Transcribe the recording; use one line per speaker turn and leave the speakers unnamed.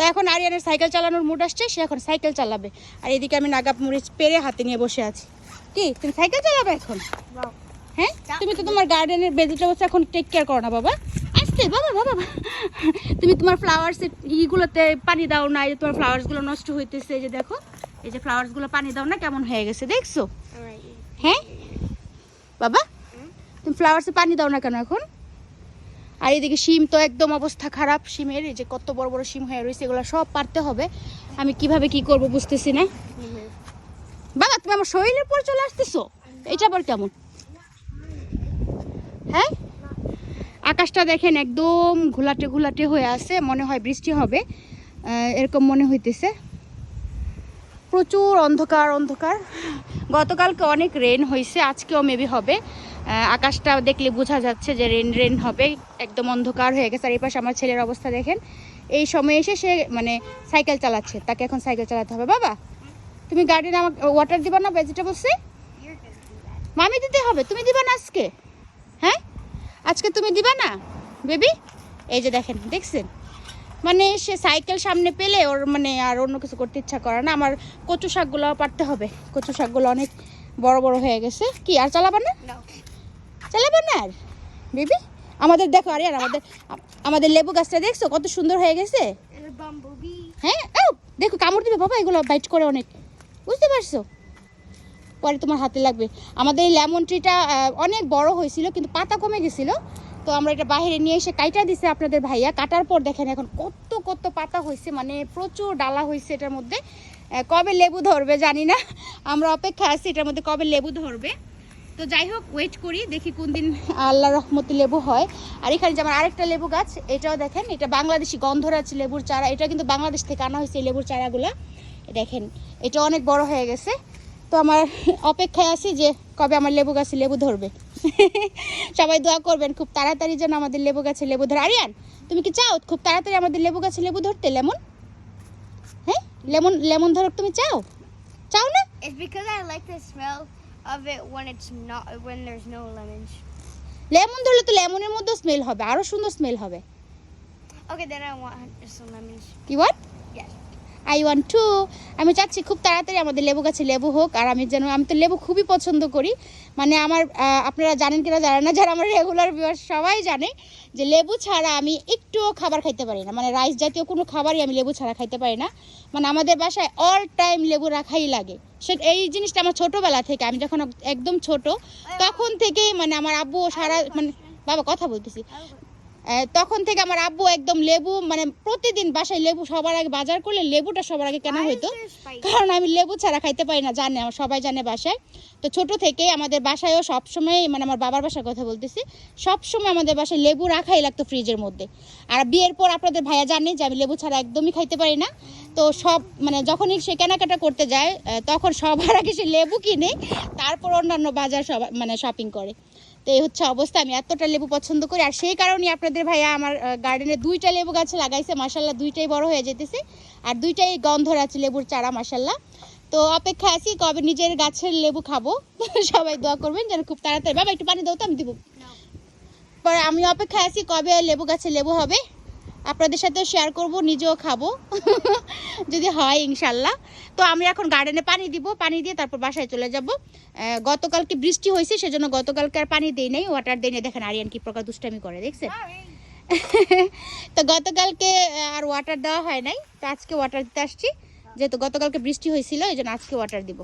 তো এখন আরিয়ানের সাইকেল চালানোর মুড আসছে সে এখন সাইকেল চালাবে। আর এদিকে আমি নাগাপ মরিচ পেরে হাতে নিয়ে বসে আছি। কি? তুমি সাইকেল চালাবে এখন? হ্যাঁ? তুমি তো তোমার গার্ডেনের ভেজিটেবলস এখন টেক কেয়ার করো না বাবা। আসতে বাবা বাবা। তুমি তোমার ফ্লাওয়ার্সের ইগুলোতে পানি দাও না এই যে তোমার ফ্লাওয়ার্সগুলো নষ্ট হইতেছে এই যে দেখো। এই যে ফ্লাওয়ার্সগুলো পানি দাও না কেমন হয়ে গেছে দেখছ? হ্যাঁ? বাবা তুমি ফ্লাওয়ার্সে পানি দাও না কেন এখন? আর এদিকে শিম তো একদম অবস্থা খারাপ। শিমের এই যে কত বড় বড় শিম হয়ে রয়েছে, এগুলো সব পারতে হবে। আমি কীভাবে কি করব বুঝতেছি না। বাবা, তুমি আমার শরীরের পর চলে আসতেছো? এটা আবার কেমন? হ্যাঁ? আকাশটা দেখেন একদম ঘোলাটে ঘোলাটে হয়ে আছে, মনে হয় বৃষ্টি হবে। এরকম মনে হইতেছে। প্রচুর অন্ধকার অন্ধকার। গতকালকে অনেক রেন হয়েছে আজকেও মেবি হবে। আকাশটা দেখলে বোঝা যাচ্ছে যে রেন রেন হবে। একদম অন্ধকার হয়ে গেছে। আর এই পাশে আমার ছেলের অবস্থা দেখেন। এই সময় এসে সে মানে সাইকেল চালাচ্ছে। তাকে এখন সাইকেল চালাতে হবে। বাবা, তুমি গার্ডেনে আমাকে ওয়াটার দিবা না ভেজিটেবলসে মামি দিতে হবে। তুমি দিবা না আজকে? হ্যাঁ? আজকে তুমি দিবা না? বেবি? এই যে দেখেন, দেখছেন? মানে সে সাইকেল সামনে পেলে ওর মানে আর অন্য কিছু করতে ইচ্ছা করে না। আমার কচু শাকগুলো পারতে হবে। কচু শাকগুলো অনেক বড় বড় হয়ে গেছে। কি আর চালাবা না? চালাবে না আর? বেবি আমাদের দেখো আরে আর আমাদের আমাদের লেবু গাছটা দেখছ? কত সুন্দর হয়ে গেছে? হ্যাঁ দেখো কামড় দিবে বাবা এগুলো বাইট করে অনেক। বুঝতে পারছ? পরে তোমার হাতে লাগবে। আমাদের এই লেমন ট্রিটা অনেক বড় হয়েছিল কিন্তু পাতা কমে গেছিল। তো আমরা এটা বাইরে নিয়ে এসে কাইটা দিছে আপনাদের ভাইয়া। কাটার পর দেখেন এখন কত কত পাতা হয়েছে মানে প্রচুর ডালা হয়েছে এটার মধ্যে। কবে লেবু ধরবে জানি না। আমরা অপেক্ষা আছি এটার মধ্যে কবে লেবু ধরবে। তো যাই হোক ওয়েট করি, দেখি কোন দিন আল্লাহ রহমতি লেবু হয়। আর এখানে যে আমার আরেকটা লেবু গাছ, এটাও দেখেন, এটা বাংলাদেশি গন্ধরাজ লেবুর চারা। এটা কিন্তু বাংলাদেশ থেকে আনা হয়েছে এই লেবুর চারাগুলো। দেখেন, এটা অনেক বড় হয়ে গেছে। তো আমার অপেক্ষায় আছি যে কবে আমার লেবু গাছে লেবু ধরবে। সবাই দোয়া করবেন খুব তাড়াতাড়ি যেন আমাদের লেবু গাছে লেবু ধরে। আরিয়ান তুমি কি চাও? খুব তাড়াতাড়ি আমাদের লেবু গাছে লেবু ধরতে লেমন? হ্যাঁ? লেমন লেমন ধরক তুমি চাও? চাও না?
It's because I like the smell of it when it's not when there's no lemons.
Lemon ধরলে তো লেমনের মধ্যেও স্মেল হবে আরও সুন্দর স্মেল হবে।
Okay, then I want some lemons.
কি what
Yes.
I want to আমি চাচ্ছি খুব তাড়াতাড়ি আমাদের লেবু গাছে লেবু হোক, আর আমি যেন আমি তো লেবু খুবই পছন্দ করি। মানে আমার আপনারা জানেন কিনা জানেন না, যারা আমার রেগুলার ভিউয়ার সবাই জানে যে লেবু ছাড়া আমি একটুও খাবার খাইতে পারি না। মানে রাইস জাতীয় কোনো খাবারই আমি লেবু ছাড়া খাইতে পারি না। মানে আমাদের বাসায় অল টাইম লেবু রাখাই লাগে। সে এই জিনিসটা আমার ছোটোবেলা থেকে, আমি যখন একদম ছোট, তখন থেকেই মানে আমার আব্বু সারা মানে বাবা, কথা বলতেছি। তখন থেকে আমার আব্বু একদম লেবু মানে প্রতিদিন বাসায় লেবু সবার আগে বাজার করলে লেবুটা সবার আগে কেনা হইতো। কারণ আমি লেবু ছাড়া খাইতে পারি না জানে আমার সবাই জানে বাসায়। তো ছোট থেকে আমাদের বাসায়ও সবসময় মানে আমার বাবার বাসার কথা বলতেছি সবসময় আমাদের বাসায় লেবু রাখাই লাগতো ফ্রিজের মধ্যে। আর বিয়ের পর আপনাদের ভাইয়া জানে যে আমি লেবু ছাড়া একদমই খাইতে পারি না। তো সব মানে যখনই সে কেনাকাটা করতে যায় তখন সবার আগে সে লেবু কিনে তারপর অন্যান্য বাজার সব মানে শপিং করে। তো এই হচ্ছে অবস্থা আমি এতটা লেবু পছন্দ করি। আর সেই কারণেই আপনাদের ভাইয়া আমার গার্ডেনে দুইটা লেবু গাছ লাগাইছে মাসাল্লাহ দুইটাই বড় হয়ে যেতেছে। আর দুইটাই গন্ধর আছে লেবুর চারা মাসাল্লাহ তো অপেক্ষা আছি কবে নিজের গাছের লেবু খাব। সবাই দোয়া করবেন যেন খুব তাড়াতাড়ি বাবা একটু পানি দাও তো আমি দিব। পরে আমি অপেক্ষা আছি কবে লেবু গাছে লেবু হবে। আপনাদের সাথেও শেয়ার করব, নিজেও খাব। যদি হয়, ইনশাল্লাহ। তো আমি এখন গার্ডেনে পানি দিব, পানি দিয়ে তারপর বাসায় চলে যাব। গতকালকে বৃষ্টি হয়েছে, সেজন্য গতকালকে আর পানি দেই নাই ওয়াটার দেই নাই। দেখেন আরিয়ান কি প্রকার দুষ্টামি করে, দেখছেন? তো গতকালকে আর ওয়াটার দেওয়া হয় নাই, তো আজকে ওয়াটার দিতে আসছি। যেহেতু গতকালকে বৃষ্টি হয়েছিল, এই জন্য আজকে ওয়াটার দিব।